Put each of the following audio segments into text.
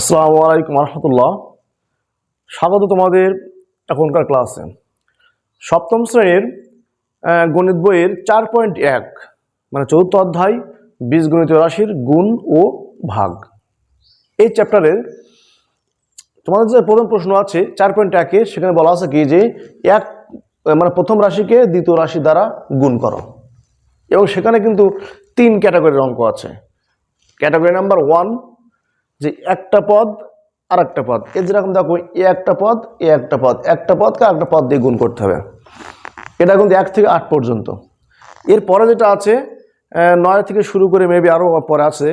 আসসালামু আলাইকুম রহমতুল্লাহ স্বাগত তোমাদের এখনকার ক্লাসে। সপ্তম শ্রেণির গণিত বইয়ের চার পয়েন্ট এক মানে চতুর্থ অধ্যায়, বীজগণিত রাশির গুণ ও ভাগ। এই চ্যাপ্টারের তোমাদের যে প্রথম প্রশ্ন আছে, চার পয়েন্ট একে সেখানে বলা আছে কি যে, এক মানে প্রথম রাশিকে দ্বিতীয় রাশি দ্বারা গুণ করো। এবং সেখানে কিন্তু তিন ক্যাটাগরির অঙ্ক আছে। ক্যাটাগরি নাম্বার ওয়ান একটা পদ আর একটা পদ। এই যেরকম দেখো, এ একটা পদ, এ একটা পদ। একটা পদকে একটা পদ দিয়ে গুণ করতে হবে। এটা কিন্তু এক থেকে আট পর্যন্ত। এর পরে যেটা আছে নয় থেকে শুরু করে মেবি আরও পরে আছে,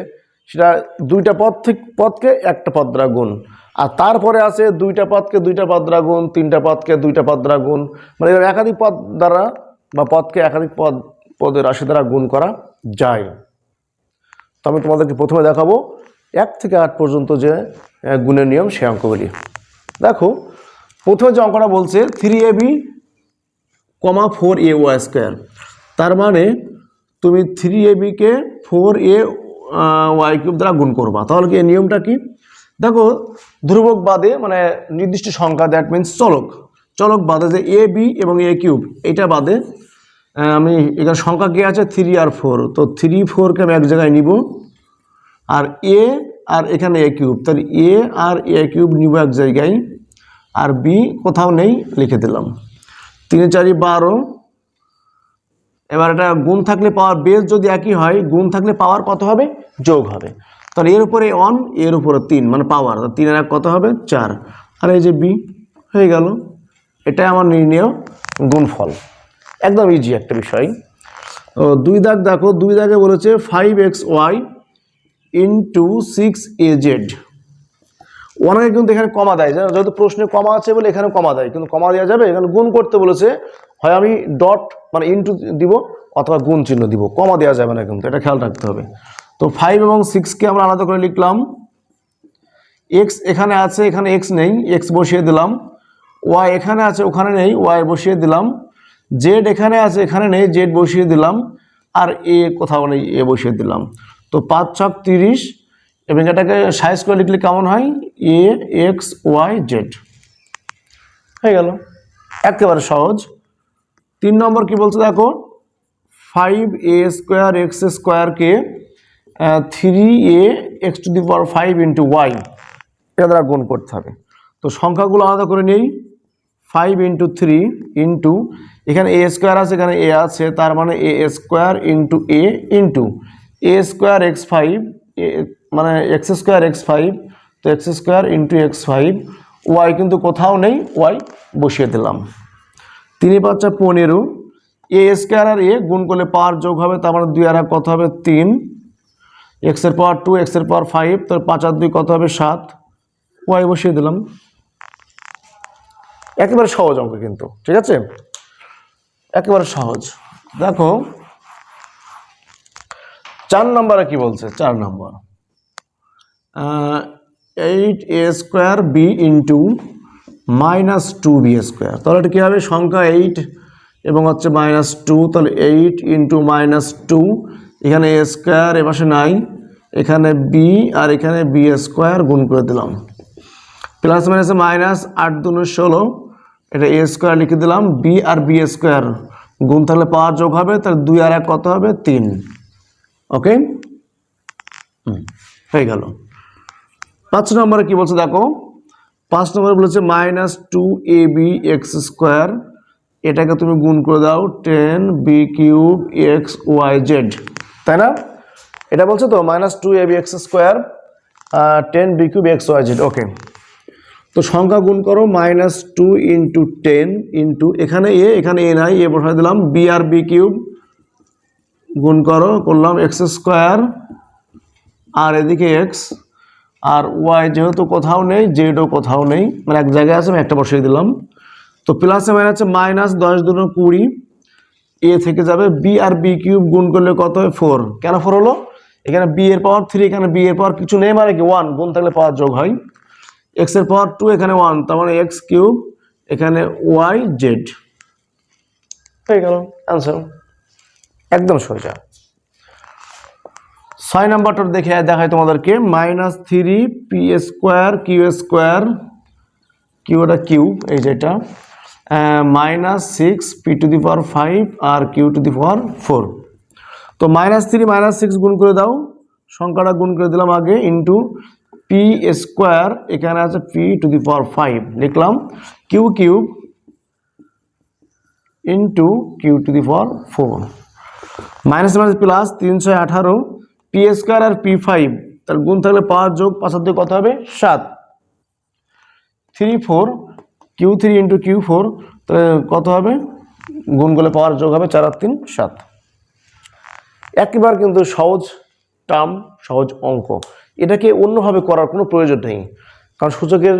সেটা দুইটা পদ থেকে, পদকে একটা পদ দ্বারা গুণ। আর তারপরে আছে দুইটা পদকে দুইটা পদ দ্বারা গুণ, তিনটা পদকে দুইটা পদ দ্বারা গুণ। মানে এরকম একাধিক পদ দ্বারা বা পদকে একাধিক পদ, পদের রাশি দ্বারা গুণ করা যায়। তো আমি তোমাদেরকে প্রথমে দেখাবো এক থেকে আট পর্যন্ত যে গুণের নিয়ম সে অঙ্কগুলি। দেখো, প্রথমে যে অঙ্কটা বলছে three A B comma four A Y square তার মানে তুমি থ্রি এ বিকে ফোর এ ওয়াই কিউব দ্বারা গুণ করবা। তাহলে কি এই নিয়মটা কি? দেখো, ধ্রুবক বাদে মানে নির্দিষ্ট সংখ্যা দ্যাট মিন্স চলক। চলক বাদে যে এ বি এবং এ কিউব এটা বাদে আমি এখানে সংখ্যা কি আছে? থ্রি আর ফোর তো থ্রি ফোরকে আমি এক জায়গায় নিব। আর এ আর এখানে এ কিউব তাহলে এ আর এ কিউব নিব এক জায়গায় আর বি কোথাও নেই লিখে দিলাম। তিন, চারি, বারো। এবার এটা গুণ থাকলে পাওয়ার বেস যদি একই হয়, গুণ থাকলে পাওয়ার কত হবে? যোগ হবে। তাহলে এর উপরে অন এর উপরে তিন মানে পাওয়ার। তিনের এক কত হবে? চার। আর এই যে বি হয়ে গেল। এটাই আমার নির্ণয় গুণফল। একদম ইজি একটা বিষয়। দুই দাগ দেখো, দুই দাগে বলেছে five X Y into six A Z অনেকে কিন্তু এখানে কমা দেয়, জানো? যেহেতু প্রশ্নে কমা আছে বলে এখানে কমা দেয়, কিন্তু কমা দেওয়া যাবে। এখানে গুণ করতে বলেছে, হয় আমি ডট মানে ইন্টু দিব অথবা গুণ চিহ্ন দিব। কমা দেওয়া যাবে না কিন্তু, এটা খেয়াল রাখতে হবে। তো ফাইভ এবং সিক্সকে আমরা আলাদা করে লিখলাম। এক্স এখানে আছে, এখানে এক্স নেই এক্স বসিয়ে দিলাম। ওয়াই এখানে আছে, ওখানে নেই ওয়াই বসিয়ে দিলাম। জেড এখানে আছে, এখানে নেই জেড বসিয়ে দিলাম। আর এ কোথাও নেই এ বসিয়ে দিলাম। তো পাঁচ ছক তিরিশ এবং এটাকে সাইজ করে লিখলে কেমন হয়? এ এক্স ওয়াই জেড হয়ে গেল। একেবারে সহজ। তিন নম্বর কি বলছে দেখো? ফাইভ এ স্কোয়ার এক্স স্কোয়ারকে three A X to the power five into Y এটা দ্বারা গুণ করতে হবে। তো সংখ্যাগুলো আলাদা করে নেই। ফাইভ ইন্টু থ্রি ইন্টু এখানে এ স্কোয়ার আছে, এখানে এ আছে, তার মানে A square into A into A square X five মানে এক্স স্কোয়ার এক্স ফাইভ তো X square into X five Y কিন্তু কোথাও নেই ওয়াই বসিয়ে দিলাম। তিনে পাঁচটা পনেরো এ স্কোয়ার আর এ গুণ করলে পাওয়ার যোগ হবে, তার মানে দুই আর এক কত হবে? তিন। এক্সের পাওয়ার টু এক্সের পাওয়ার ফাইভ তার পাঁচ আর দুই কত হবে? সাত। ওয়াই বসিয়ে দিলাম। একেবারে সহজ অঙ্ক কিন্তু, ঠিক আছে? একেবারে সহজ। দেখো চার নম্বরে কি বলছে? চার নম্বর। Eight A square B into minus two B square তাহলে এটা কী হবে? সংখ্যা এইট এবং হচ্ছে মাইনাস টু তাহলে এইট ইন্টু মাইনাস টু এখানে এ স্কোয়ার এপাশে নাই এখানে বি আর এখানে বি স্কোয়ার গুণ করে দিলাম। প্লাস মাইনাসে মাইনাস আট দুনো ষোলো, এটা এ স্কোয়ার লিখে দিলাম বি আর বি স্কোয়ার গুণ থাকলে পাওয়ার যোগ হবে, তাহলে দুই আর এক কত হবে? তিন। ওকে? হয়ে গেল। পাঁচ নম্বরে কি বলছে দেখো? পাঁচ নম্বরে বলেছে minus two A B X square এটাকে তুমি গুণ করে দাও ten B cube X Y Z তাই না? এটা বলছে তো minus two A B X square ten B cube X Y Z okay. তো সংখ্যা গুণ করো minus two into ten into এখানে এ এখানে এ নাই এ বসাই দিলাম বি আর বি কিউব গুণ করো, করলাম এক্স স্কোয়ার আর এদিকে এক্স আর ওয়াই যেহেতু কোথাও নেই জেডও কোথাও নেই মানে এক জায়গায় আছে, আমি একটা বসিয়ে দিলাম। তো প্লাসে মাইনাসে মাইনাস দশ দুনো কুড়ি এ থেকে যাবে বি আর বি কিউব গুণ করলে কত হয়? ফোর কেন ফোর হলো? এখানে বি এর পাওয়ার থ্রি এখানে বি এর পাওয়ার কিছু নেই মানে কি ওয়ান গুণ থাকলে পাওয়ার যোগ হয়। এক্সের পাওয়ার টু এখানে ওয়ান তার মানে এক্স কিউব এখানে ওয়াই জেড হয়ে গেল অ্যান্সার একদম সোজা। ছয় নাম্বারটা দেখে দেখায় তোমাদেরকে minus three P square Q square কিউটা Q এই যেটা minus six P to the power five R Q to the power four তো মাইনাস থ্রি মাইনাস সিক্স গুণ করে দাও, সংখ্যাটা গুণ করে দিলাম আগে ইন্টু পি স্কোয়ার এখানে আছে P to the power five লিখলাম Q cube into Q to the power four minus minus plus তিনশো আঠারো পি স্কোয়ার আর পি ফাইভ তার গুণ থাকলে পাঁচ যোগ পাঁচ হাতে কত হবে? সাত। Three four Q three into Q four তাহলে কত হবে? গুণ করলে পাওয়ার যোগ হবে চার আর তিন সাত। একেবারে কিন্তু সহজ টার্ম, সহজ অঙ্ক। এটাকে অন্যভাবে করার কোনো প্রয়োজন নেই। কারণ সূচকের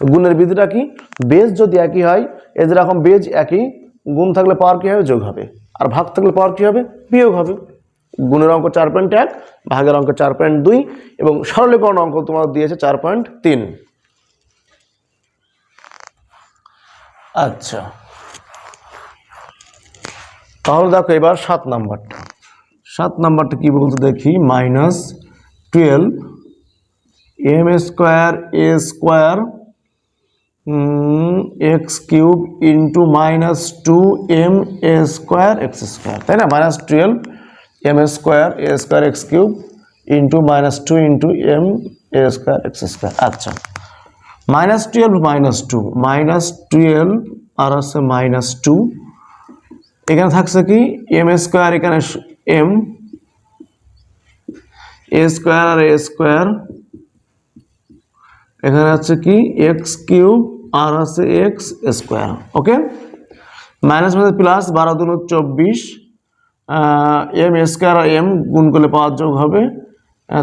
গুণের বিধিটা কি? বেজ যদি একই হয় এই যেরকম বেজ একই, গুণ থাকলে পাওয়ার কী হবে? যোগ হবে। আর ভাগ থাকলে পাওয়ার কী হবে? বিয়োগ হবে। গুণের অঙ্ক চার পয়েন্ট এক, ভাগের অঙ্ক চার পয়েন্ট দুই এবং সরলীকরণ অঙ্ক তোমার দিয়েছে চার পয়েন্ট তিন। আচ্ছা। তাহলে দেখো এবার সাত নাম্বারটা। সাত নাম্বারটা কি বলতে দেখি? Minus twelve m square a square x cube into minus two m a square x square তাই না? Minus twelve m square a square x cube into minus two into m a square x square আচ্ছা minus twelve minus two minus twelve আর আছে minus two এখানে থাকছে কি? M square এখানে M A square আর এ square এখানে আছে কি? এক্স কিউব আর আছে x square okay minus minus plus বারো দুন চব্বিশ এম স্কোয়ার আর এম গুণ করলে পাওয়ার যোগ হবে।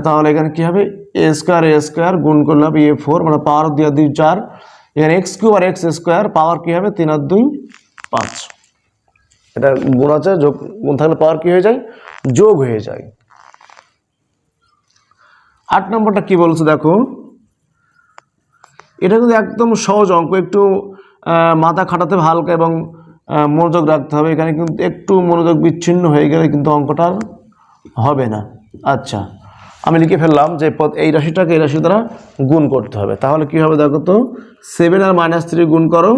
তাহলে এখানে কী হবে? এ স্কোয়ার এ স্কোয়ার গুণ করলে হবে এ ফোর মানে পাওয়ার দুই আর দুই চার। এখানে এক্স কিউ আর এক্স স্কোয়ার পাওয়ার কী হবে? তিন আর দুই, পাঁচ। এটা গুণ আছে, যোগ, গুণ থাকলে পাওয়ার কী হয়ে যায়? যোগ হয়ে যায়। আট নম্বরটা কি বলছে দেখো? এটা কিন্তু একদম সহজ অঙ্ক, একটু মাথা খাটাতে হালকা এবং মনোযোগ রাখতে হবে। এখানে কিন্তু একটু মনোযোগ বিচ্ছিন্ন হয়ে গেলে কিন্তু অঙ্কটা আর হবে না। আচ্ছা আমি লিখে ফেললাম যে পদ, এই রাশিটাকে এই রাশি দ্বারা গুণ করতে হবে। তাহলে কি হবে দেখো তো? সেভেন আর মাইনাস থ্রি গুণ করো।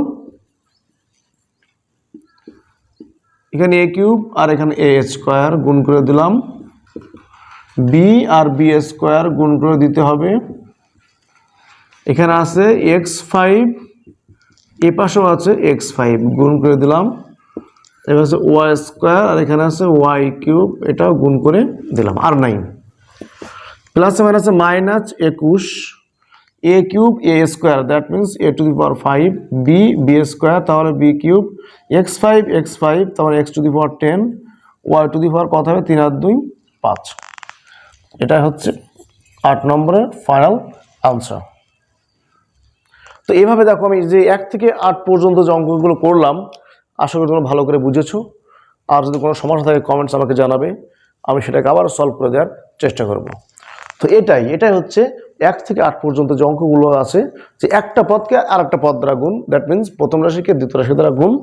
এখানে এ কিউব আর এখানে এ স্কোয়ার গুণ করে দিলাম। বি আর বি স্কোয়ার গুণ করে দিতে হবে। এখানে আছে এক্স ফাইভ এ পাশেও আছে এক্স ফাইভ গুণ করে দিলাম। এবার আছে ওয়াই স্কোয়ার আর এখানে আছে ওয়াই কিউব এটাও গুণ করে দিলাম, আর নাইন প্লাসে মাইনাসে মাইনাস একুশ a cube a square that means a to the power five b b square তাহলে b cube x five x five তাহলে x to the power ten y to the power কত হবে? তিন আর দুই, পাঁচ। এটা হচ্ছে আট নম্বরের ফাইনাল আনসার তো এইভাবে দেখো আমি যে এক থেকে আট পর্যন্ত যে অঙ্কগুলো করলাম, আশা করি তোমরা ভালো করে বুঝেছ। আর যদি কোনো সমস্যা থাকে কমেন্টস আমাকে জানাবে। আমি সেটাকে আবার সলভ করে দেওয়ার চেষ্টা করব। তো এটাই এটাই হচ্ছে এক থেকে আট পর্যন্ত যে অঙ্কগুলো আছে, যে একটা পদকে আর একটা পদ দ্বারা গুণ। দ্যাট মিন্স প্রথম রাশিকে দ্বিতীয় রাশি দ্বারা গুণ।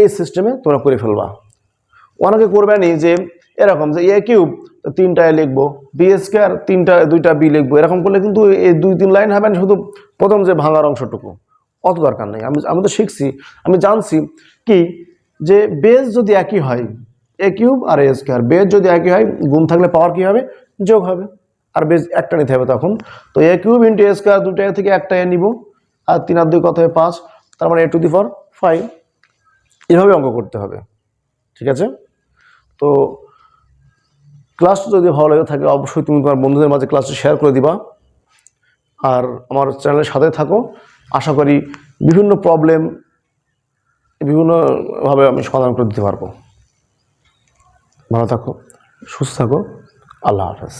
এই সিস্টেমে তোমরা করে ফেলবা। অনেকে করবে নি যে এরকম যে এ কিউব তিনটায় লিখব। বি আর তিনটা, দুইটা বি লিখব। এরকম করলে কিন্তু এই দুই, তিন লাইন হবে না, শুধু প্রথম যে ভাঙার অংশটুকু। অত দরকার নেই। আমি আমি তো শিখছি। আমি জানছি কি যে বেজ যদি একই হয় এ কিউব আর এ স্কোয়ার বেজ যদি একই হয়, গুণ থাকলে পাওয়ার কী হবে? যোগ হবে। আর বেজ একটা নিতে হবে তখন। তো a cube into a square দুটো থেকে একটা এ নিব। আর তিন আর দুই কত হবে? পাঁচ। তার মানে a to the for five এভাবে অঙ্ক করতে হবে। ঠিক আছে? তো ক্লাসটা যদি ভালো লাগে থাকে, অবশ্যই তুমি তোমার বন্ধুদের মাঝে ক্লাসটা শেয়ার করে দিবা। আর আমার চ্যানেলের সাথে থাকো। আশা করি বিভিন্ন প্রবলেম বিভিন্নভাবে আমি সমাধান করে দিতে পারব। ভালো থাকো, সুস্থ থাকো। আল্লাহ হাফেজ।